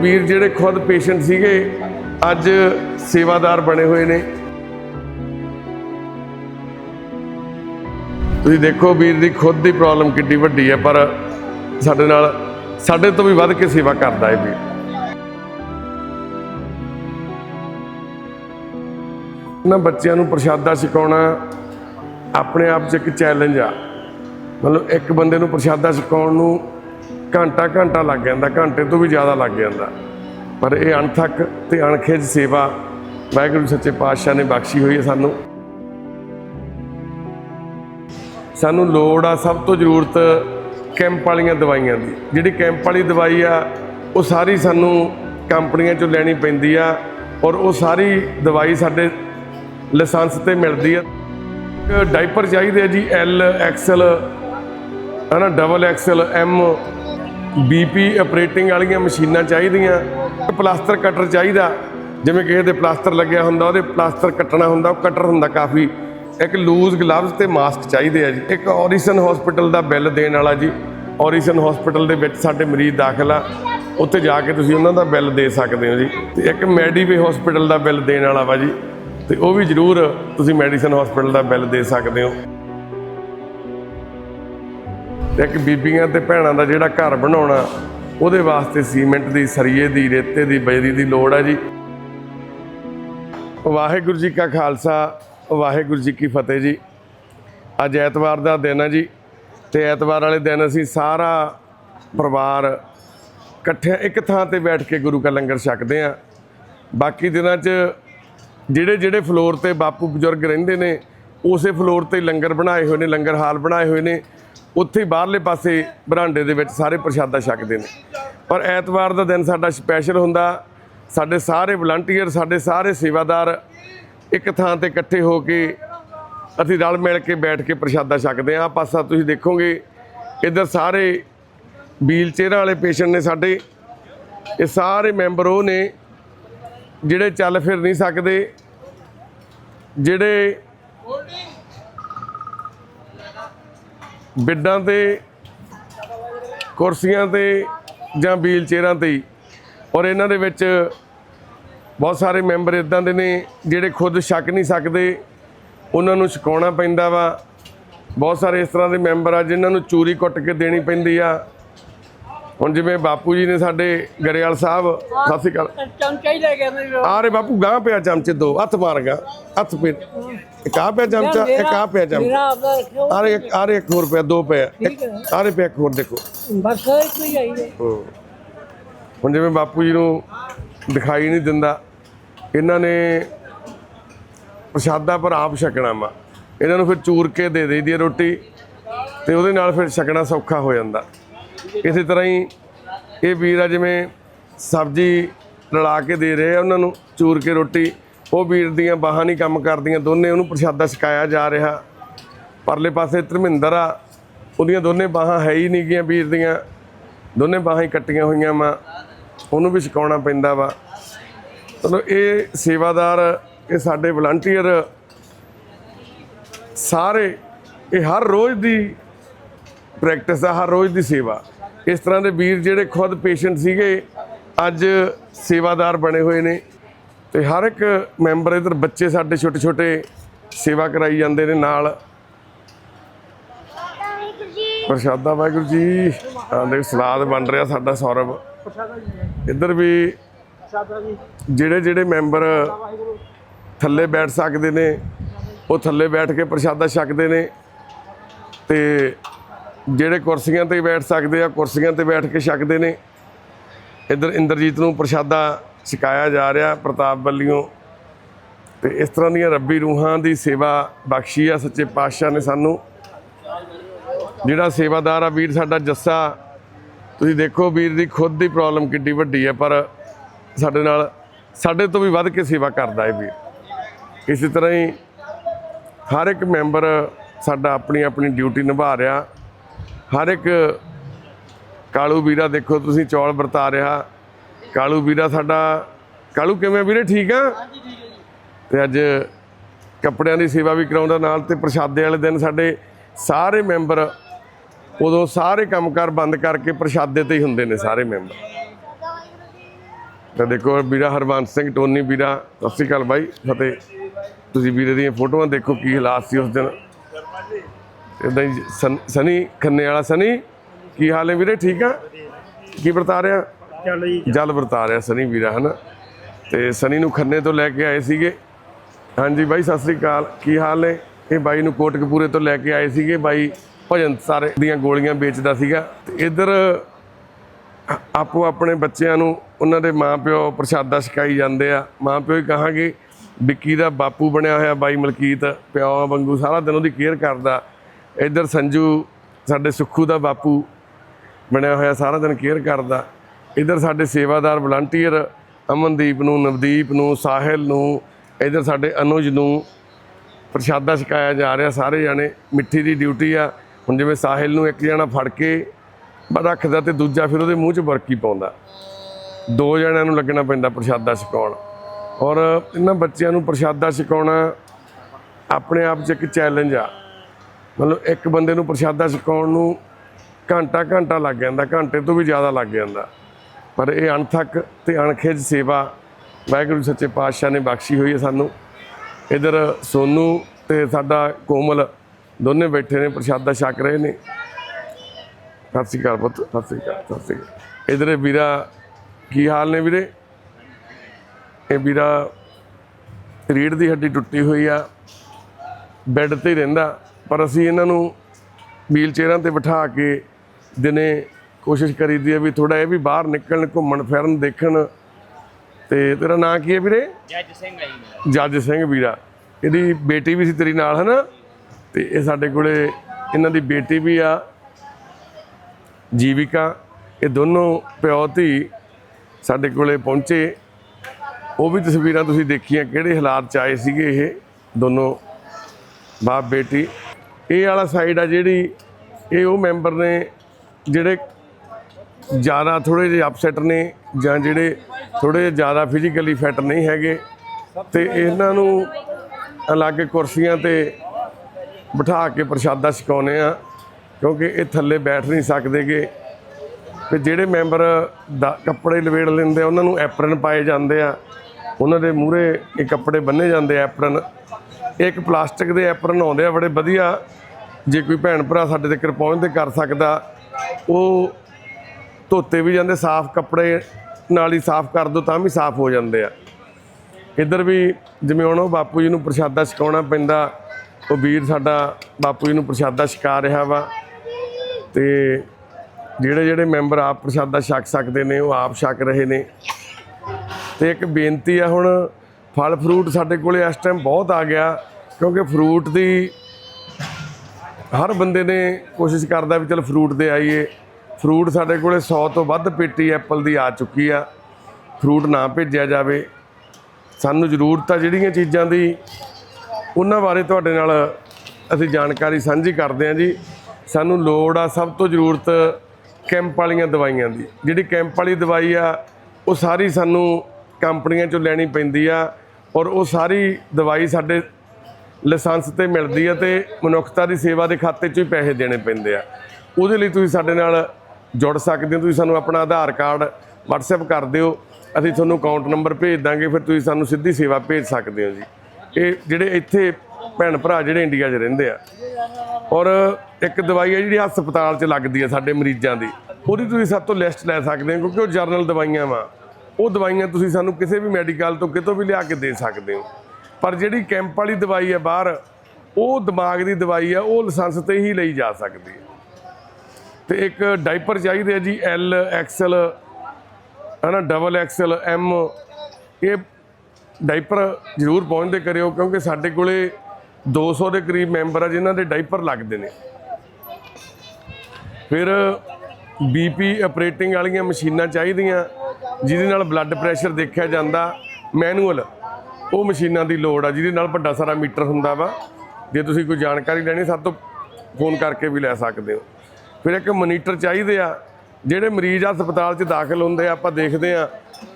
ਵੀਰ ਜਿਹੜੇ ਖੁਦ ਪੇਸ਼ੈਂਟ ਸੀਗੇ, ਅੱਜ ਸੇਵਾਦਾਰ ਬਣੇ ਹੋਏ ਨੇ। ਤੁਸੀਂ ਦੇਖੋ ਵੀਰ ਦੀ ਖੁਦ ਦੀ ਪ੍ਰੋਬਲਮ ਕਿੰਨੀ ਵੱਡੀ ਹੈ, ਪਰ ਸਾਡੇ ਨਾਲ, ਸਾਡੇ ਤੋਂ ਵੀ ਵੱਧ ਕੇ ਸੇਵਾ ਕਰਦਾ ਹੈ ਵੀਰ। ਨਾ ਬੱਚਿਆਂ ਨੂੰ ਪ੍ਰਸ਼ਾਦਾ ਛਕਾਉਣਾ ਆਪਣੇ ਆਪ 'ਚ ਇੱਕ ਚੈਲੰਜ ਆ। ਮਤਲਬ ਇੱਕ ਬੰਦੇ ਨੂੰ ਪ੍ਰਸ਼ਾਦਾ ਛਕਾਉਣ ਨੂੰ ਘੰਟਾ ਘੰਟਾ ਲੱਗ ਜਾਂਦਾ, ਘੰਟੇ ਤੋਂ ਵੀ ਜ਼ਿਆਦਾ ਲੱਗ ਜਾਂਦਾ। ਪਰ ਇਹ ਅਣਥੱਕ ਤੇ ਅਣਖਿੱਚ ਸੇਵਾ ਵਾਹਿਗੁਰੂ ਸੱਚੇ ਪਾਤਸ਼ਾਹ ਨੇ ਬਖਸ਼ੀ ਹੋਈ ਹੈ ਸਾਨੂੰ। ਸਾਨੂੰ ਲੋੜ ਆ ਸਭ ਤੋਂ ਜ਼ਰੂਰਤ ਕੈਂਪ ਵਾਲੀਆਂ ਦਵਾਈਆਂ ਦੀ। ਜਿਹੜੀ ਕੈਂਪ ਵਾਲੀ ਦਵਾਈ ਆ, ਉਹ ਸਾਰੀ ਸਾਨੂੰ ਕੰਪਨੀਆਂ ਚੋਂ ਲੈਣੀ ਪੈਂਦੀ ਆ ਔਰ ਉਹ ਸਾਰੀ ਦਵਾਈ ਸਾਡੇ ਲਾਇਸੈਂਸ ਤੇ ਮਿਲਦੀ ਆ। ਡਾਈਪਰ ਚਾਹੀਦੇ ਆ ਜੀ, ਐਲ ਐਕਸਲ ਹਨਾ, double XL M BP operating ਵਾਲੀਆਂ ਮਸ਼ੀਨਾਂ ਚਾਹੀਦੀਆਂ ਪਲਾਸਟਰ ਕਟਰ ਚਾਹੀਦਾ। ਜਿਵੇਂ ਕਿਸੇ ਦੇ ਪਲਾਸਟਰ ਲੱਗਿਆ ਹੁੰਦਾ, ਉਹਦੇ ਪਲਾਸਟਰ ਕੱਟਣਾ ਹੁੰਦਾ, ਉਹ ਕਟਰ ਹੁੰਦਾ ਕਾਫੀ। ਇੱਕ ਲੂਜ਼ ਗਲਵਜ਼ ਤੇ ਮਾਸਕ ਚਾਹੀਦੇ ਆ ਜੀ। ਇੱਕ ਔਰੀਸਨ ਹਸਪੀਟਲ ਦਾ ਬਿੱਲ ਦੇਣ ਵਾਲਾ ਜੀ। ਔਰੀਸਨ ਹਸਪੀਟਲ ਦੇ ਵਿੱਚ ਸਾਡੇ ਮਰੀਜ਼ ਦਾਖਲ ਆ। ਉੱਥੇ ਜਾ ਕੇ ਤੁਸੀਂ ਉਹਨਾਂ ਦਾ ਬਿੱਲ ਦੇ ਸਕਦੇ ਹੋ ਜੀ। ਤੇ ਇੱਕ ਮੈਡੀਵੇ ਹਸਪੀਟਲ ਦਾ ਬਿੱਲ ਦੇਣ ਵਾਲਾ ਵਾ ਜੀ। ਤੇ ਉਹ ਵੀ ਜ਼ਰੂਰ ਤੁਸੀਂ ਮੈਡੀਸਨ ਹਸਪੀਟਲ ਦਾ ਬਿੱਲ ਦੇ ਸਕਦੇ ਹੋ। ਤੇ ਇੱਕ ਬੀਬੀਆਂ ਤੇ ਭੈਣਾਂ ਦਾ ਜਿਹੜਾ ਘਰ ਬਣਾਉਣਾ, ਉਹਦੇ ਵਾਸਤੇ ਸੀਮੈਂਟ ਦੀ, ਸਰੀਏ ਦੀ, ਰੇਤੇ ਦੀ, ਬਜਰੀ ਦੀ ਲੋੜ ਹੈ ਜੀ। ਵਾਹਿਗੁਰੂ ਜੀ ਕਾ ਖਾਲਸਾ, ਵਾਹਿਗੁਰੂ ਜੀ ਕੀ ਫਤਿਹ ਜੀ। ਅੱਜ ਐਤਵਾਰ ਦਾ ਦਿਨ ਹੈ ਜੀ, ਤੇ ਐਤਵਾਰ ਵਾਲੇ ਦਿਨ ਅਸੀਂ ਸਾਰਾ ਪਰਿਵਾਰ ਇਕੱਠੇ ਇੱਕ ਥਾਂ ਤੇ ਬੈਠ ਕੇ ਗੁਰੂ ਕਾ ਲੰਗਰ ਛਕਦੇ ਆ। ਬਾਕੀ ਦਿਨਾਂ 'ਚ ਜਿਹੜੇ ਜਿਹੜੇ ਫਲੋਰ ਤੇ ਬਾਪੂ ਬਜ਼ੁਰਗ ਰਹਿੰਦੇ ਨੇ, ਉਸੇ ਫਲੋਰ ਤੇ ਲੰਗਰ ਬਣਾਏ ਹੋਏ ਨੇ, ਲੰਗਰ ਹਾਲ ਬਣਾਏ ਹੋਏ ਨੇ। ਉੱਥੇ ਹੀ ਬਾਹਰਲੇ ਪਾਸੇ ਬਰਾਂਡੇ ਦੇ ਵਿੱਚ ਸਾਰੇ ਪ੍ਰਸ਼ਾਦਾ ਛਕਦੇ ਨੇ। ਪਰ ਐਤਵਾਰ ਦਾ ਦਿਨ ਸਾਡਾ ਸਪੈਸ਼ਲ ਹੁੰਦਾ। ਸਾਡੇ ਸਾਰੇ ਵਲੰਟੀਅਰ ਸਾਡੇ ਸਾਰੇ ਸੇਵਾਦਾਰ ਇੱਕ ਥਾਂ ਤੇ ਇਕੱਠੇ ਹੋ ਕੇ ਅਸੀਂ ਰਲ ਮਿਲ ਕੇ ਬੈਠ ਕੇ ਪ੍ਰਸ਼ਾਦਾ ਛਕਦੇ ਹਾਂ। ਆਹ ਪਾਸਾ ਤੁਸੀਂ ਦੇਖੋਗੇ, ਇੱਧਰ ਸਾਰੇ ਵੀਲ ਚੇਅਰਾਂ ਵਾਲੇ ਪੇਸ਼ੈਂਟ ਨੇ ਸਾਡੇ। ਇਹ ਸਾਰੇ ਮੈਂਬਰ ਉਹ ਨੇ ਜਿਹੜੇ ਚੱਲ ਫਿਰ ਨਹੀਂ ਸਕਦੇ, ਜਿਹੜੇ ਬਿੱਡਾਂ ਤੇ ਕੁਰਸੀਆਂ ਤੇ ਜਾਂ ਵੀਲ ਚੇਅਰਾਂ ਤੇ ਔਰ ਇਹਨਾਂ ਦੇ ਵਿੱਚ ਬਹੁਤ ਸਾਰੇ ਮੈਂਬਰ ਇਦਾਂ ਦੇ ਨੇ ਜਿਹੜੇ ਖੁਦ ਛਕ ਨਹੀਂ ਸਕਦੇ ਉਹਨਾਂ ਨੂੰ ਛਕਾਉਣਾ ਪੈਂਦਾ ਵਾ। ਬਹੁਤ ਸਾਰੇ ਇਸ ਤਰ੍ਹਾਂ ਦੇ ਮੈਂਬਰ ਆ ਜਿਨ੍ਹਾਂ ਨੂੰ ਚੂਰੀ ਕੁੱਟ ਕੇ ਦੇਣੀ ਪੈਂਦੀ ਆ। ਹੁਣ ਜਿਵੇਂ ਬਾਪੂ ਜੀ ਨੇ ਸਾਡੇ ਗਰੇਵਾਲ ਸਾਹਿਬ ਸਤਿ ਸ਼੍ਰੀ ਅਕਾਲ। ਚਮਚਾ ਹੀ ਲੈ ਆਰੇ ਬਾਪੂ ਗਾਂ ਪਿਆ ਚਮਚੇ ਦੋ ਹੱਥ ਮਾਰ ਗਾ ਹੱਥ ਪੇ ਇੱਕ ਆ ਪਿਆ ਚਮਚਾ ਇੱਕ ਆ ਪਿਆ ਚਮਚਾ। ਮੇਰਾ ਆਪਦਾ ਰੱਖਿਓ ਆਰੇ ਇੱਕ ਹੋਰ ਪਿਆ ਦੋ ਪਿਆ। ਠੀਕ ਹੈ। ਆਰੇ ਪਿਆ ਇੱਕ ਹੋਰ ਦੇਖੋ। ਬਸ ਇੱਕ ਹੀ ਆਈ ਹੈ। ਹੂੰ। ਹੁਣ ਜਿਵੇਂ ਬਾਪੂ ਜੀ ਨੂੰ ਦਿਖਾਈ ਨਹੀਂ ਦਿੰਦਾ ਇਹਨਾਂ ਨੇ ਪ੍ਰਸ਼ਾਦਾ ਪਰ ਆਪ ਛਕਣਾ ਵਾ। ਇਹਨਾਂ ਨੂੰ ਫਿਰ ਚੂਰ ਕੇ ਦੇ ਦੇਈਦੀ ਹੈ ਰੋਟੀ ਤੇ ਉਹਦੇ ਨਾਲ ਫਿਰ ਛਕਣਾ ਸੌਖਾ ਹੋ ਜਾਂਦਾ। ਇਸੇ ਤਰ੍ਹਾਂ ਹੀ ਇਹ ਵੀਰ ਆ ਜਿਵੇਂ ਸਬਜ਼ੀ ਰਲਾ ਕੇ ਦੇ ਰਹੇ ਆ ਉਹਨਾਂ ਨੂੰ ਚੂਰ ਕੇ ਰੋਟੀ। ਉਹ ਵੀਰ ਦੀਆਂ ਬਾਹਾਂ ਨਹੀਂ ਕੰਮ ਕਰਦੀਆਂ, ਦੋਨੇ ਉਹਨੂੰ ਪ੍ਰਸ਼ਾਦਾ ਛਕਾਇਆ ਜਾ ਰਿਹਾ। ਪਰਲੇ ਪਾਸੇ ਧਰਮਿੰਦਰ ਆ, ਉਹਦੀਆਂ ਦੋਨੇ ਬਾਹਾਂ ਹੈ ਹੀ ਨਹੀਂ ਗੀਆਂ ਵੀਰ ਦੀਆਂ। ਦੋਨੇ ਬਾਹਾਂ ਹੀ ਕੱਟੀਆਂ ਹੋਈਆਂ ਵਾ, ਉਹਨੂੰ ਵੀ ਛਕਾਉਣਾ ਪੈਂਦਾ ਵਾ। ਚਲੋ, ਇਹ ਸੇਵਾਦਾਰ, ਇਹ ਸਾਡੇ ਵਲੰਟੀਅਰ ਸਾਰੇ, ਇਹ ਹਰ ਰੋਜ਼ ਦੀ ਪ੍ਰੈਕਟਿਸ ਆ, ਹਰ ਰੋਜ਼ ਦੀ ਸੇਵਾ। ਇਸ ਤਰ੍ਹਾਂ ਦੇ ਵੀਰ ਜਿਹੜੇ ਖੁਦ ਪੇਸ਼ੈਂਟ ਸੀਗੇ, ਅੱਜ ਸੇਵਾਦਾਰ ਬਣੇ ਹੋਏ ਨੇ। ਤੇ ਹਰ ਇੱਕ ਮੈਂਬਰ ਇਧਰ ਬੱਚੇ ਸਾਡੇ ਛੋਟੇ ਛੋਟੇ ਸੇਵਾ ਕਰਾਈ ਜਾਂਦੇ ਨੇ ਨਾਲ। ਪ੍ਰਸ਼ਾਦਾ ਵਾਹਿਗੁਰੂ ਜੀ, ਆਹ ਦੇਖ ਸਲਾਦ ਬਣ ਰਿਹਾ ਸਾਡਾ ਸੌਰਵ। ਇੱਧਰ ਵੀ ਜਿਹੜੇ ਜਿਹੜੇ ਮੈਂਬਰ ਥੱਲੇ ਬੈਠ ਸਕਦੇ ਨੇ, ਉਹ ਥੱਲੇ ਬੈਠ ਕੇ ਪ੍ਰਸ਼ਾਦਾ ਛਕਦੇ ਨੇ। ਤੇ ਜਿਹੜੇ ਕੁਰਸੀਆਂ ਤੇ ਬੈਠ ਸਕਦੇ ਆ, ਕੁਰਸੀਆਂ ਤੇ ਬੈਠ ਕੇ ਛਕਦੇ ਨੇ। ਇੱਧਰ ਇੰਦਰਜੀਤ ਨੂੰ ਪ੍ਰਸ਼ਾਦਾ ਛਕਾਇਆ ਜਾ ਰਿਹਾ ਪ੍ਰਤਾਪ ਬੱਲੀਓਂ ਤੇ ਇਸ ਤਰ੍ਹਾਂ ਦੀਆਂ ਰੱਬੀ ਰੂਹਾਂ ਦੀ ਸੇਵਾ ਬਖਸ਼ੀ ਆ ਸੱਚੇ ਪਾਤਸ਼ਾਹ ਨੇ ਸਾਨੂੰ। ਜਿਹੜਾ ਸੇਵਾਦਾਰ ਆ ਵੀਰ ਸਾਡਾ ਜੱਸਾ, ਤੁਸੀਂ ਦੇਖੋ ਵੀਰ ਦੀ ਖੁਦ ਦੀ ਪ੍ਰੋਬਲਮ ਕਿੰਨੀ ਵੱਡੀ ਹੈ ਪਰ ਸਾਡੇ ਨਾਲ, ਸਾਡੇ ਤੋਂ ਵੀ ਵੱਧ ਕੇ ਸੇਵਾ ਕਰਦਾ ਹੈ ਵੀਰ। ਇਸੇ ਤਰ੍ਹਾਂ ਹੀ ਹਰ ਇੱਕ ਮੈਂਬਰ ਸਾਡਾ ਆਪਣੀ ਆਪਣੀ ਡਿਊਟੀ ਨਿਭਾ ਰਿਹਾ। ਹਰ ਇੱਕ ਕਾਲੂ ਵੀਰਾ ਦੇਖੋ ਤੁਸੀਂ ਚੌਲ ਵਰਤਾ ਰਿਹਾ। ਕਾਲੂ ਵੀਰਾ ਸਾਡਾ ਕਾਲੂ ਕਿਵੇਂ ਵੀਰੇ ਠੀਕ ਆ? ਤੇ ਅੱਜ ਕੱਪੜਿਆਂ ਦੀ ਸੇਵਾ ਵੀ ਕਰਾਉਂਦਾ ਨਾਲ ਤੇ ਪ੍ਰਸ਼ਾਦੇ ਵਾਲੇ ਦਿਨ ਸਾਡੇ ਸਾਰੇ ਮੈਂਬਰ ਉਦੋਂ ਸਾਰੇ ਕੰਮਕਾਰ ਬੰਦ ਕਰਕੇ ਪ੍ਰਸ਼ਾਦੇ ਤੇ ਹੀ ਹੁੰਦੇ ਨੇ ਸਾਰੇ ਮੈਂਬਰ। ਤਾਂ ਦੇਖੋ ਵੀਰਾ ਹਰਬੰਸ ਸਿੰਘ ਟੋਨੀ ਵੀਰਾ ਸਤਿ ਸ਼੍ਰੀ ਅਕਾਲ ਬਾਈ। ਫਤਿਹ ਤੁਸੀਂ ਵੀਰੇ ਦੀਆਂ ਫੋਟੋਆਂ ਦੇਖੋ ਕੀ ਹਾਲਾਤ ਸੀ ਉਸ ਦਿਨ। ਇਦਾਂ ਹੀ ਸਨ- ਖੰਨੇ ਵਾਲਾ ਸਨੀ ਕੀ ਹਾਲ ਹੈ ਵੀਰੇ ਠੀਕ ਆ? ਕੀ ਵਰਤਾ ਰਿਹਾ? ਜਲ ਵਰਤਾ ਰਿਹਾ ਸਨੀ ਵੀਰਾ, ਹਨਾ? ਤੇ ਸਨੀ ਨੂੰ ਖੰਨੇ ਤੋਂ ਲੈ ਕੇ ਆਏ ਸੀਗੇ। ਹਾਂਜੀ ਬਾਈ, ਸਤਿ ਸ੍ਰੀ ਅਕਾਲ। ਕੀ ਹਾਲ ਨੇ? ਇਹ ਬਾਈ ਨੂੰ ਕੋਟਕਪੂਰੇ ਤੋਂ ਲੈ ਕੇ ਆਏ ਸੀਗੇ। ਬਾਈ ਭਜਨ ਸਾਰੇ ਦੀਆਂ ਗੋਲੀਆਂ ਵੇਚਦਾ ਸੀਗਾ। ਤੇ ਇੱਧਰ ਆਪੋ ਆਪਣੇ ਬੱਚਿਆਂ ਨੂੰ ਉਹਨਾਂ ਦੇ ਮਾਪਿਓ ਪ੍ਰਸ਼ਾਦਾ ਛਕਾਈ ਜਾਂਦੇ ਆ। ਮਾਪਿਓ ਹੀ ਕਹਾਂਗੇ, ਵਿੱਕੀ ਦਾ ਬਾਪੂ ਬਣਿਆ ਹੋਇਆ ਬਾਈ ਮਲਕੀਤ ਪਿਓ ਵਾਂਗੂ ਸਾਰਾ ਦਿਨ ਉਹਦੀ ਕੇਅਰ ਕਰਦਾ। ਇੱਧਰ ਸੰਜੂ, ਸਾਡੇ ਸੁੱਖੂ ਦਾ ਬਾਪੂ ਬਣਿਆ ਹੋਇਆ ਸਾਰਾ ਦਿਨ ਕੇਅਰ ਕਰਦਾ। ਇੱਧਰ ਸਾਡੇ ਸੇਵਾਦਾਰ ਵਲੰਟੀਅਰ ਅਮਨਦੀਪ ਨੂੰ, ਨਵਦੀਪ ਨੂੰ, ਸਾਹਿਲ ਨੂੰ, ਇੱਧਰ ਸਾਡੇ ਅਨੁਜ ਨੂੰ ਪ੍ਰਸ਼ਾਦਾ ਛਕਾਇਆ ਜਾ ਰਿਹਾ, ਸਾਰੇ ਜਾਣੇ ਮਿੱਠੀ ਦੀ ਡਿਊਟੀ ਆ। ਹੁਣ ਜਿਵੇਂ ਸਾਹਿਲ ਨੂੰ ਇੱਕ ਜਣਾ ਫੜ ਕੇ ਰੱਖਦਾ ਤੇ ਦੂਜਾ ਫਿਰ ਉਹਦੇ ਮੂੰਹ 'ਚ ਬਰਕੀ ਪਾਉਂਦਾ। ਦੋ ਜਣਿਆਂ ਨੂੰ ਲੱਗਣਾ ਪੈਂਦਾ ਪ੍ਰਸ਼ਾਦਾ ਛਕਾਉਣ। ਔਰ ਇਹਨਾਂ ਬੱਚਿਆਂ ਨੂੰ ਪ੍ਰਸ਼ਾਦਾ ਛਕਾਉਣਾ ਆਪਣੇ ਆਪ 'ਚ ਇੱਕ ਚੈਲੰਜ ਆ। ਮਤਲਬ ਇੱਕ ਬੰਦੇ ਨੂੰ ਪ੍ਰਸ਼ਾਦਾ ਛਕਾਉਣ ਨੂੰ ਘੰਟਾ ਘੰਟਾ ਲੱਗ ਜਾਂਦਾ, ਘੰਟੇ ਤੋਂ ਵੀ ਜ਼ਿਆਦਾ ਲੱਗ ਜਾਂਦਾ। ਪਰ ਇਹ ਅਣਥੱਕ ਤੇ ਅਣਖਿੱਚ ਸੇਵਾ ਵਾਹਿਗੁਰੂ ਸੱਚੇ ਪਾਤਸ਼ਾਹ ਨੇ ਬਖਸ਼ੀ ਹੋਈ ਹੈ ਸਾਨੂੰ। ਇਧਰ ਸੋਨੂ ਤੇ ਸਾਡਾ ਕੋਮਲ ਦੋਨੇ ਬੈਠੇ ਨੇ, ਪ੍ਰਸ਼ਾਦਾ ਛਕ ਰਹੇ ਨੇ। ਸਤਿ ਸ਼੍ਰੀ ਅਕਾਲ ਪੁੱਤ, ਸਤਿ ਸ਼੍ਰੀ ਅਕਾਲ, ਸਤਿ ਸ਼੍ਰੀ ਅਕਾਲ। ਇਧਰ ਵੀਰਾ, ਕੀ ਹਾਲ ਨੇ ਵੀਰੇ? ਇਹ ਵੀਰਾ ਰੀੜ ਦੀ ਹੱਡੀ ਟੁੱਟੀ ਹੋਈ ਆ, ਬੈੱਡ ਤੇ ਰਹਿੰਦਾ, ਪਰ ਅਸੀਂ ਇਹਨਾਂ ਨੂੰ ਵੀਲ ਚੇਅਰਾਂ ਤੇ ਬਿਠਾ ਕੇ ਦਿਨੇ ਕੋਸ਼ਿਸ਼ ਕਰੀਦੀ ਹੈ ਵੀ ਥੋੜਾ ਇਹ ਵੀ ਬਾਹਰ ਨਿਕਲਣ ਘੁੰਮਣ ਫਿਰਨ ਦੇਖਣ। ਤੇ ਤੇਰਾ ਨਾਂ ਕੀ ਹੈ ਵੀਰੇ? ਜੱਜ ਸਿੰਘ ਆਈ ਮੇਰਾ। ਜੱਜ ਸਿੰਘ ਵੀਰਾ। ਇਹਦੀ ਬੇਟੀ ਵੀ ਸੀ ਤੇਰੀ ਨਾਲ ਹਨਾ? ਤੇ ਇਹ ਸਾਡੇ ਕੋਲੇ ਇਹਨਾਂ ਦੀ ਬੇਟੀ ਵੀ ਆ ਜੀਵਿਕਾ। ਇਹ ਦੋਨੋਂ ਪਿਓ ਧੀ ਸਾਡੇ ਕੋਲੇ ਪਹੁੰਚੇ। ਉਹ ਵੀ ਤਸਵੀਰਾਂ ਤੁਸੀਂ ਦੇਖੀਆਂ ਕਿਹੜੇ ਹਾਲਾਤ ਚ ਆਏ ਸੀਗੇ ਇਹ ਦੋਨੋਂ ਬਾਪ ਬੇਟੀ। ਇਹ ਵਾਲਾ ਸਾਈਡ ਆ ਜਿਹੜੀ ਇਹ ਉਹ ਮੈਂਬਰ ਨੇ ਜਿਹੜੇ ਜ਼ਿਆਦਾ ਥੋੜੇ ਜਿਹੇ ਅਪਸੈਟ ਨੇ ਜਾਂ ਜਿਹੜੇ ਥੋੜੇ ਜ਼ਿਆਦਾ ਫਿਜ਼ੀਕਲੀ ਫਿਟ ਨਹੀਂ ਹੈਗੇ, ਤੇ ਇਹਨਾਂ ਨੂੰ ਅਲੱਗ ਕੁਰਸੀਆਂ ਤੇ ਬਿਠਾ ਕੇ ਪ੍ਰਸ਼ਾਦਾ ਛਕਾਉਂਦੇ ਆ ਕਿਉਂਕਿ ਇਹ ਥੱਲੇ ਬੈਠ ਨਹੀਂ ਸਕਦੇਗੇ। ਤੇ ਜਿਹੜੇ ਮੈਂਬਰ ਦਾ ਕੱਪੜੇ ਲਵੇੜ ਲੈਂਦੇ ਆ, ਉਹਨਾਂ ਨੂੰ ਐਪਰਨ ਪਾਏ ਜਾਂਦੇ ਆ। ਉਹਨਾਂ ਦੇ ਮੂਹਰੇ ਇਹ ਕੱਪੜੇ ਬੰਨੇ ਜਾਂਦੇ ਆ ਐਪਰਨ ਇੱਕ ਪਲਾਸਟਿਕ ਦੇ ਐਪਰਨ ਆਉਂਦੇ ਆ, ਬੜੇ ਵਧੀਆ। ਜੇ ਕੋਈ ਭੈਣ ਭਰਾ ਸਾਡੇ ਤੱਕ ਪਹੁੰਚਦੇ, ਕਰ ਸਕਦਾ। ਉਹ ਧੋਤੇ ਵੀ ਜਾਂਦੇ, ਸਾਫ਼ ਕੱਪੜੇ ਨਾਲ ਹੀ ਸਾਫ਼ ਕਰ ਦੋ ਤਾਂ ਵੀ ਸਾਫ਼ ਹੋ ਜਾਂਦੇ ਆ। ਇੱਧਰ ਵੀ ਜਿਵੇਂ ਹੁਣ ਉਹ ਬਾਪੂ ਜੀ ਨੂੰ ਪ੍ਰਸ਼ਾਦਾ ਛਕਾਉਣਾ ਪੈਂਦਾ, ਉਹ ਵੀਰ ਸਾਡਾ ਬਾਪੂ ਜੀ ਨੂੰ ਪ੍ਰਸ਼ਾਦਾ ਛਕਾ ਰਿਹਾ ਵਾ ਤੇ ਜਿਹੜੇ ਜਿਹੜੇ ਮੈਂਬਰ ਆਪ ਪ੍ਰਸ਼ਾਦਾ ਛਕ ਸਕਦੇ ਨੇ, ਉਹ ਆਪ ਛਕ ਰਹੇ ਨੇ। ਤੇ ਇੱਕ ਬੇਨਤੀ ਆ ਹੁਣ, ਫਲ ਫਰੂਟ ਸਾਡੇ ਕੋਲੇ ਇਸ ਟਾਈਮ ਬਹੁਤ ਆ ਗਿਆ, ਕਿਉਂਕਿ ਫਰੂਟ ਦੀ ਹਰ ਬੰਦੇ ਨੇ ਕੋਸ਼ਿਸ਼ ਕਰਦਾ ਵੀ ਚਲ ਫਰੂਟ ਦੇ ਆਈਏ। ਫਰੂਟ ਸਾਡੇ ਕੋਲੇ 100 ਤੋਂ ਵੱਧ ਪੇਟੀ ਐਪਲ ਦੀ ਆ ਚੁੱਕੀ ਆ। ਫਰੂਟ ਨਾ ਭੇਜਿਆ ਜਾਵੇ। ਸਾਨੂੰ ਜ਼ਰੂਰਤ ਆ ਜਿਹੜੀਆਂ ਚੀਜ਼ਾਂ ਦੀ, ਉਹਨਾਂ ਬਾਰੇ ਤੁਹਾਡੇ ਨਾਲ ਅਸੀਂ ਜਾਣਕਾਰੀ ਸਾਂਝੀ ਕਰਦੇ ਹਾਂ ਜੀ। ਸਾਨੂੰ ਲੋੜ ਆ ਸਭ ਤੋਂ ਜ਼ਰੂਰਤ ਕੈਂਪ ਵਾਲੀਆਂ ਦਵਾਈਆਂ ਦੀ। ਜਿਹੜੀ ਕੈਂਪ ਵਾਲੀ ਦਵਾਈ ਆ, ਉਹ ਸਾਰੀ ਸਾਨੂੰ ਕੰਪਨੀਆਂ ਚੋਂ ਲੈਣੀ ਪੈਂਦੀ ਆ ਔਰ ਉਹ ਸਾਰੀ ਦਵਾਈ ਸਾਡੇ ਲਾਇਸੈਂਸ ਤੇ ਮਿਲਦੀ ਆ ਤੇ ਮਨੁੱਖਤਾ ਦੀ ਸੇਵਾ ਦੇ ਖਾਤੇ 'ਚ ਹੀ ਪੈਸੇ ਦੇਣੇ ਪੈਂਦੇ ਆ। ਉਹਦੇ ਲਈ ਤੁਸੀਂ ਸਾਡੇ ਨਾਲ ਜੁੜ ਸਕਦੇ ਹੋ, ਤੁਸੀਂ ਸਾਨੂੰ ਆਪਣਾ ਆਧਾਰ ਕਾਰਡ WhatsApp ਕਰ ਦਿਓ, ਅਸੀਂ ਤੁਹਾਨੂੰ ਅਕਾਊਂਟ ਨੰਬਰ ਭੇਜ ਦਾਂਗੇ, ਫਿਰ ਤੁਸੀਂ ਸਾਨੂੰ ਸਿੱਧੀ ਸੇਵਾ ਭੇਜ ਸਕਦੇ ਹੋ ਜੀ। ਇਹ ਜਿਹੜੇ ਇੱਥੇ ਭੈਣ ਭਰਾ ਜਿਹੜੇ ਇੰਡੀਆ 'ਚ ਰਹਿੰਦੇ ਆ, ਔਰ ਇੱਕ ਦਵਾਈ ਹੈ ਜਿਹੜੀ ਹਸਪਤਾਲ 'ਚ ਲੱਗਦੀ ਹੈ ਸਾਡੇ ਮਰੀਜ਼ਾਂ ਦੀ, ਉਹਦੀ ਤੁਸੀਂ ਸਾਡੇ ਤੋਂ ਲਿਸਟ ਲੈ ਸਕਦੇ ਹੋ, ਕਿਉਂਕਿ ਉਹ ਜਰਨਲ ਦਵਾਈਆਂ ਵਾ। ਉਹ ਦਵਾਈਆਂ ਤੁਸੀਂ ਸਾਨੂੰ ਕਿਸੇ ਵੀ ਮੈਡੀਕਲ ਤੋਂ ਕਿਤੋਂ ਵੀ ਲਿਆ ਕੇ ਦੇ ਸਕਦੇ ਹੋ। ਪਰ ਜਿਹੜੀ ਕੈਂਪ ਵਾਲੀ ਦਵਾਈ ਹੈ ਬਾਹਰ, ਉਹ ਦਿਮਾਗ ਦੀ ਦਵਾਈ ਆ, ਉਹ ਲਾਇਸੈਂਸ ਤੇ ਹੀ ਲਈ ਜਾ ਸਕਦੀ ਹੈ ਤੇ ਇੱਕ ਡਾਈਪਰ ਚਾਹੀਦੇ ਆ ਜੀ, ਐਲ, ਐਕਸਲ, ਹਨਾ, ਡਬਲ ਐਕਸਲ, ਐਮ। ਇਹ ਡਾਈਪਰ ਜ਼ਰੂਰ ਪਹੁੰਚਦੇ ਕਰਿਓ, ਕਿਉਂਕਿ ਸਾਡੇ ਕੋਲੇ 200 ਦੇ ਕਰੀਬ ਮੈਂਬਰ ਆ, ਜਿਨ੍ਹਾਂ ਦੇ ਡਾਈਪਰ ਲੱਗਦੇ ਨੇ। ਫਿਰ ਬੀਪੀ ਆਪਰੇਟਿੰਗ ਵਾਲੀਆਂ ਮਸ਼ੀਨਾਂ ਚਾਹੀਦੀਆਂ, ਜਿਹਦੇ ਨਾਲ ਬਲੱਡ ਪ੍ਰੈਸ਼ਰ ਦੇਖਿਆ ਜਾਂਦਾ, ਮੈਨੂਅਲ। ਉਹ ਮਸ਼ੀਨਾਂ ਦੀ ਲੋੜ ਆ, ਜਿਹਦੇ ਨਾਲ ਵੱਡਾ ਸਾਰਾ ਮੀਟਰ ਹੁੰਦਾ ਵਾ। ਜੇ ਤੁਸੀਂ ਕੋਈ ਜਾਣਕਾਰੀ ਲੈਣੀ ਸਾਡੇ ਤੋਂ ਫੋਨ ਕਰਕੇ ਵੀ ਲੈ ਸਕਦੇ ਹੋ। ਫਿਰ ਇੱਕ ਮੋਨੀਟਰ ਚਾਹੀਦੇ ਆ, ਜਿਹੜੇ ਮਰੀਜ਼ ਹਸਪਤਾਲ 'ਚ ਦਾਖਲ ਹੁੰਦੇ ਆ, ਆਪਾਂ ਦੇਖਦੇ ਆ।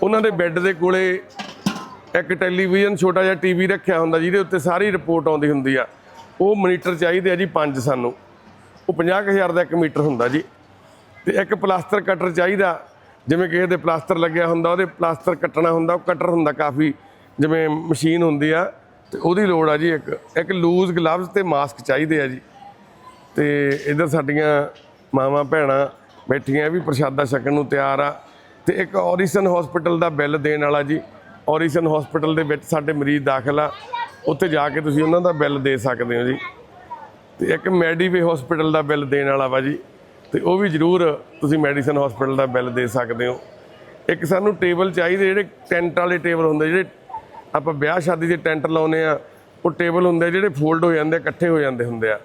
ਉਹਨਾਂ ਦੇ ਬੈੱਡ ਦੇ ਕੋਲੇ ਇੱਕ ਟੈਲੀਵਿਜ਼ਨ ਛੋਟਾ ਜਿਹਾ ਟੀਵੀ ਰੱਖਿਆ ਹੁੰਦਾ, ਜਿਹਦੇ ਉੱਤੇ ਸਾਰੀ ਰਿਪੋਰਟ ਆਉਂਦੀ ਹੁੰਦੀ ਆ। ਉਹ ਮੋਨੀਟਰ ਚਾਹੀਦੇ ਆ ਜੀ ਪੰਜ ਸਾਨੂੰ। ਉਹ 50000 ਦਾ ਇੱਕ ਮੀਟਰ ਹੁੰਦਾ ਜੀ। ਤੇ ਇੱਕ ਪਲਾਸਟਰ ਕਟਰ ਚਾਹੀਦਾ, ਜਿਵੇਂ ਕਿਸੇ ਦੇ ਪਲਾਸਟਰ ਲੱਗਿਆ ਹੁੰਦਾ, ਉਹਦੇ ਪਲਾਸਟਰ ਕੱਟਣਾ ਹੁੰਦਾ, ਉਹ ਕਟਰ ਹੁੰਦਾ ਕਾਫੀ, ਜਿਵੇਂ ਮਸ਼ੀਨ ਹੁੰਦੀ ਆ। ਤੇ ਉਹਦੀ ਲੋੜ ਆ ਜੀ ਇੱਕ ਇੱਕ ਲੂਜ਼ ਗਲਵਜ਼ ਤੇ ਮਾਸਕ ਚਾਹੀਦੇ ਆ ਜੀ। ਤੇ ਇਧਰ ਸਾਡੀਆਂ ਮਾਵਾਂ ਭੈਣਾਂ ਬੈਠੀਆਂ ਵੀ ਪ੍ਰਸ਼ਾਦਾ ਛਕਣ ਨੂੰ ਤਿਆਰ ਆ। ਤੇ ਇੱਕ ਔਰੀਸਨ ਹਸਪੀਟਲ ਦਾ ਬਿੱਲ ਦੇਣ ਵਾਲਾ ਜੀ। ਔਰੀਸਨ ਹਸਪੀਟਲ ਦੇ ਵਿੱਚ ਸਾਡੇ ਮਰੀਜ਼ ਦਾਖਲ ਆ। ਉੱਥੇ ਜਾ ਕੇ ਤੁਸੀਂ ਉਹਨਾਂ ਦਾ ਬਿੱਲ ਦੇ ਸਕਦੇ ਹੋ ਜੀ। ਤੇ ਇੱਕ ਮੈਡੀਵੇ ਹਸਪੀਟਲ ਦਾ ਬਿੱਲ ਦੇਣ ਵਾਲਾ ਵਾ ਜੀ। ਤੇ ਉਹ ਵੀ ਜ਼ਰੂਰ ਤੁਸੀਂ ਮੈਡੀਸਨ ਹਸਪੀਟਲ ਦਾ ਬਿੱਲ ਦੇ ਸਕਦੇ ਹੋ। ਇੱਕ ਸਾਨੂੰ ਟੇਬਲ ਚਾਹੀਦੇ ਜਿਹੜੇ ਟੈਂਟ ਵਾਲੇ ਟੇਬਲ ਹੁੰਦੇ ਜਿਹੜੇ ਆਪਾਂ ਵਿਆਹ ਸ਼ਾਦੀ ਦੇ ਟੈਂਟ ਲਾਉਨੇ ਆ ਉਹ ਟੇਬਲ ਹੁੰਦੇ ਜਿਹੜੇ ਫੋਲਡ ਹੋ ਜਾਂਦੇ ਆ, ਇਕੱਠੇ ਹੋ ਜਾਂਦੇ ਹੁੰਦੇ ਆ।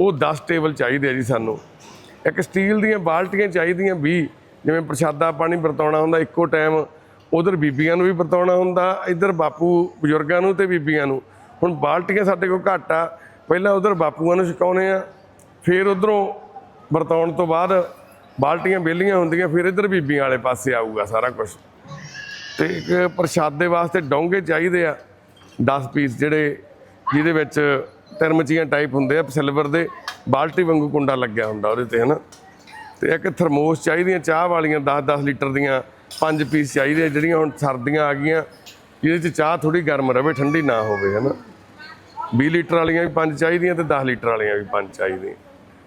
ਉਹ 10 ਟੇਬਲ ਚਾਹੀਦੇ ਆ ਜੀ ਸਾਨੂੰ। ਇੱਕ ਸਟੀਲ ਦੀਆਂ ਬਾਲਟੀਆਂ ਚਾਹੀਦੀਆਂ 20 ਜਿਵੇਂ ਪ੍ਰਸ਼ਾਦਾ ਪਾਣੀ ਵਰਤਾਉਣਾ ਹੁੰਦਾ, ਇੱਕੋ ਟਾਈਮ ਉਧਰ ਬੀਬੀਆਂ ਨੂੰ ਵੀ ਵਰਤਾਉਣਾ ਹੁੰਦਾ, ਇੱਧਰ ਬਾਪੂ ਬਜ਼ੁਰਗਾਂ ਨੂੰ ਤੇ ਬੀਬੀਆਂ ਨੂੰ। ਹੁਣ ਬਾਲਟੀਆਂ ਸਾਡੇ ਕੋਲ ਘੱਟ ਆ, ਪਹਿਲਾਂ ਉਧਰ ਬਾਪੂਆਂ ਨੂੰ ਛਕਾਉਨੇ ਆ, ਫਿਰ ਉਧਰੋਂ ਵਰਤਾਉਣ ਤੋਂ ਬਾਅਦ ਬਾਲਟੀਆਂ ਵਿਹਲੀਆਂ ਹੁੰਦੀਆਂ, ਫਿਰ ਇੱਧਰ ਬੀਬੀਆਂ ਵਾਲੇ ਪਾਸੇ ਆਊਗਾ ਸਾਰਾ ਕੁਝ ਤੇ ਇੱਕ ਪ੍ਰਸ਼ਾਦੇ ਵਾਸਤੇ ਡੋਂਗੇ ਚਾਹੀਦੇ ਆ 10 ਪੀਸ ਜਿਹੜੇ ਜਿਹਦੇ ਵਿੱਚ ਤਿਰਮਚੀਆਂ ਟਾਈਪ ਹੁੰਦੇ ਆ ਸਿਲਵਰ ਦੇ। ਬਾਲਟੀ ਵਾਂਗੂ ਕੁੰਡਾ ਲੱਗਿਆ ਹੁੰਦਾ ਉਹਦੇ ਤੇ, ਹਨਾ? ਤੇ ਇੱਕ ਥਰਮੋਸ ਚਾਹੀਦੀਆਂ, ਚਾਹ ਵਾਲੀਆਂ 10-10 ਲੀਟਰ ਦੀਆਂ, ਪੰਜ ਪੀਸ ਚਾਹੀਦੇ, ਜਿਹੜੀਆਂ ਹੁਣ ਸਰਦੀਆਂ ਆ ਗਈਆਂ, ਜਿਹਦੇ 'ਚ ਚਾਹ ਥੋੜੀ ਗਰਮ ਰਵੇ, ਠੰਡੀ ਨਾ ਹੋਵੇ, ਹਨਾ? 20 ਲੀਟਰ ਵਾਲੀਆਂ ਵੀ ਪੰਜ ਚਾਹੀਦੀਆਂ ਤੇ 10 ਲੀਟਰ ਵਾਲੀਆਂ ਵੀ ਪੰਜ ਚਾਹੀਦੀਆਂ।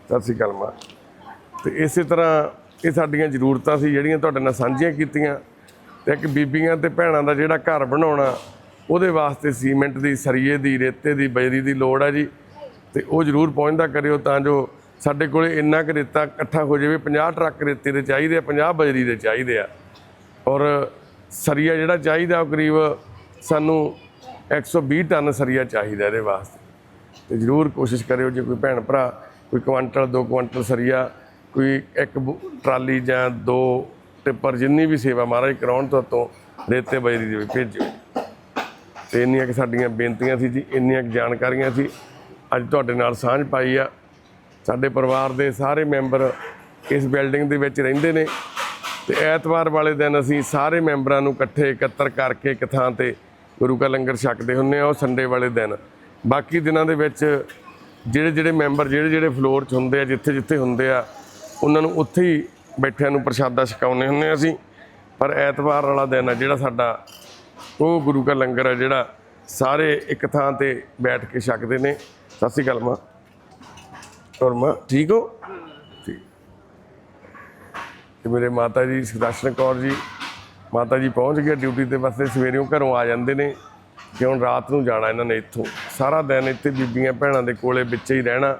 ਸਤਿ ਸ਼੍ਰੀ ਅਕਾਲ ਮਾਂ। ਤੇ ਇਸੇ ਤਰ੍ਹਾਂ ਇਹ ਸਾਡੀਆਂ ਜ਼ਰੂਰਤਾਂ ਸੀ, ਜਿਹੜੀਆਂ ਤੁਹਾਡੇ ਨਾਲ ਸਾਂਝੀਆਂ ਕੀਤੀਆਂ। ਤੇ ਇੱਕ ਬੀਬੀਆਂ ਤੇ ਭੈਣਾਂ ਦਾ ਜਿਹੜਾ ਘਰ ਬਣਾਉਣਾ, ਉਹਦੇ ਵਾਸਤੇ ਸੀਮੈਂਟ ਦੀ, ਸਰੀਏ ਦੀ, ਰੇਤੇ ਦੀ, ਬਜਰੀ ਦੀ ਲੋੜ ਹੈ ਜੀ। ਤੇ ਉਹ ਜ਼ਰੂਰ ਪਹੁੰਚਦਾ ਕਰਿਓ ਤਾਂ ਜੋ ਸਾਡੇ ਕੋਲੇ ਇੰਨਾ ਕੁ ਰੇਤਾ ਇਕੱਠਾ ਹੋ ਜਾਵੇ 50 ਟਰੱਕ ਰੇਤੇ ਦੇ ਚਾਹੀਦੇ ਆ 50 ਬਜਰੀ ਦੇ ਚਾਹੀਦੇ ਆ। ਔਰ ਸਰੀਆ ਜਿਹੜਾ ਚਾਹੀਦਾ ਉਹ ਕਰੀਬ ਸਾਨੂੰ 120 ਟਨ ਸਰੀਆ ਚਾਹੀਦਾ ਇਹਦੇ ਵਾਸਤੇ। ਤੇ ਜ਼ਰੂਰ ਕੋਸ਼ਿਸ਼ ਕਰਿਓ ਜੇ ਕੋਈ ਭੈਣ ਭਰਾ, ਕੋਈ ਕੁਆਂਟਲ, ਦੋ ਕੁਆਂਟਲ ਸਰੀਆ, ਕੋਈ ਇੱਕ ਬੁ- ਟਰਾਲੀ ਜਾਂ ਦੋ ਟਿੱਪਰ ਜਿੰਨੀ ਵੀ ਸੇਵਾ ਮਹਾਰਾਜ ਕਰਾਉਣ ਤੋਂ ਰੇਤੇ ਬਜਰੀ ਦੇ ਵਿੱਚ ਭੇਜਿਓ। ਤੇ ਇੰਨੀਆਂ ਕਿ ਸਾਡੀਆਂ ਬੇਨਤੀਆਂ ਸੀ ਜੀ, ਇੰਨੀਆਂ ਕੁ ਜਾਣਕਾਰੀਆਂ ਸੀ। ਅੱਜ ਤੁਹਾਡੇ ਨਾਲ ਸਾਂਝ ਪਾਈ ਆ। ਸਾਡੇ ਪਰਿਵਾਰ ਦੇ ਸਾਰੇ ਮੈਂਬਰ ਇਸ ਬਿਲਡਿੰਗ ਦੇ ਵਿੱਚ ਰਹਿੰਦੇ ਨੇ ਤੇ ਐਤਵਾਰ ਵਾਲੇ ਦਿਨ ਅਸੀਂ ਸਾਰੇ ਮੈਂਬਰਾਂ ਨੂੰ ਇਕੱਠੇ ਇਕੱਤਰ ਕਰਕੇ ਇੱਕ ਥਾਂ ਤੇ ਗੁਰੂ ਕਾ ਲੰਗਰ ਛਕਦੇ ਹੁੰਨੇ ਆ ਉਹ ਸੰਡੇ ਵਾਲੇ ਦਿਨ। ਬਾਕੀ ਦਿਨਾਂ ਦੇ ਵਿੱਚ ਜਿਹੜੇ ਜਿਹੜੇ ਮੈਂਬਰ, ਜਿਹੜੇ ਜਿਹੜੇ ਫਲੋਰ 'ਚ ਹੁੰਦੇ ਆ, ਜਿੱਥੇ ਜਿੱਥੇ ਹੁੰਦੇ ਆ, ਉਹਨਾਂ ਨੂੰ ਉੱਥੇ ਹੀ ਬੈਠਿਆਂ ਨੂੰ ਪ੍ਰਸ਼ਾਦਾ ਛਕਾਉਂਦੇ ਹੁੰਨੇ ਆ ਅਸੀਂ। ਪਰ ਐਤਵਾਰ ਵਾਲਾ ਦਿਨ ਆ ਜਿਹੜਾ ਸਾਡਾ, ਉਹ ਗੁਰੂ ਕਾ ਲੰਗਰ ਆ ਜਿਹੜਾ ਸਾਰੇ ਇੱਕ ਥਾਂ ਤੇ ਬੈਠ ਕੇ ਛਕਦੇ ਨੇ। ਸਤਿ ਸ਼੍ਰੀ ਅਕਾਲ ਮਾਂ। ਹੋਰ ਮਾਂ, ਠੀਕ ਹੋ? ਠੀਕ। ਤੇ ਮੇਰੇ ਮਾਤਾ ਜੀ ਸੁਦਰਸ਼ਨ ਕੌਰ ਜੀ, ਮਾਤਾ ਜੀ ਪਹੁੰਚ ਗਏ ਡਿਊਟੀ ਤੇ, ਬਸ ਸਵੇਰੇੋਂ ਘਰੋਂ ਆ ਜਾਂਦੇ ਨੇ ਕਿ ਹੁਣ ਰਾਤ ਨੂੰ ਜਾਣਾ ਇਹਨਾਂ ਨੇ ਇੱਥੋਂ। ਸਾਰਾ ਦਿਨ ਇੱਥੇ ਬੀਬੀਆਂ ਭੈਣਾਂ ਦੇ ਕੋਲੇ ਵਿੱਚ ਹੀ ਰਹਿਣਾ,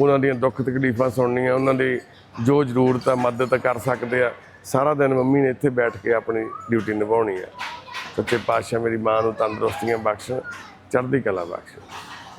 ਉਹਨਾਂ ਦੀਆਂ ਦੁੱਖ ਤਕਲੀਫਾਂ ਸੁਣਨੀਆਂ, ਉਹਨਾਂ ਦੇ ਜੋ ਜ਼ਰੂਰਤ ਆ, ਮਦਦ ਕਰ ਸਕਦੇ ਆ। ਸਾਰਾ ਦਿਨ ਮੰਮੀ ਨੇ ਇੱਥੇ ਬੈਠ ਕੇ ਆਪਣੀ ਡਿਊਟੀ ਨਿਭਾਉਣੀ ਆ ਸੱਚੇ ਪਾਤਸ਼ਾਹ ਮੇਰੀ ਮਾਂ ਨੂੰ ਤੰਦਰੁਸਤੀਆਂ ਬਖਸ਼ਣ ਚੜ੍ਹਦੀ ਕਲਾ ਬਖਸ਼।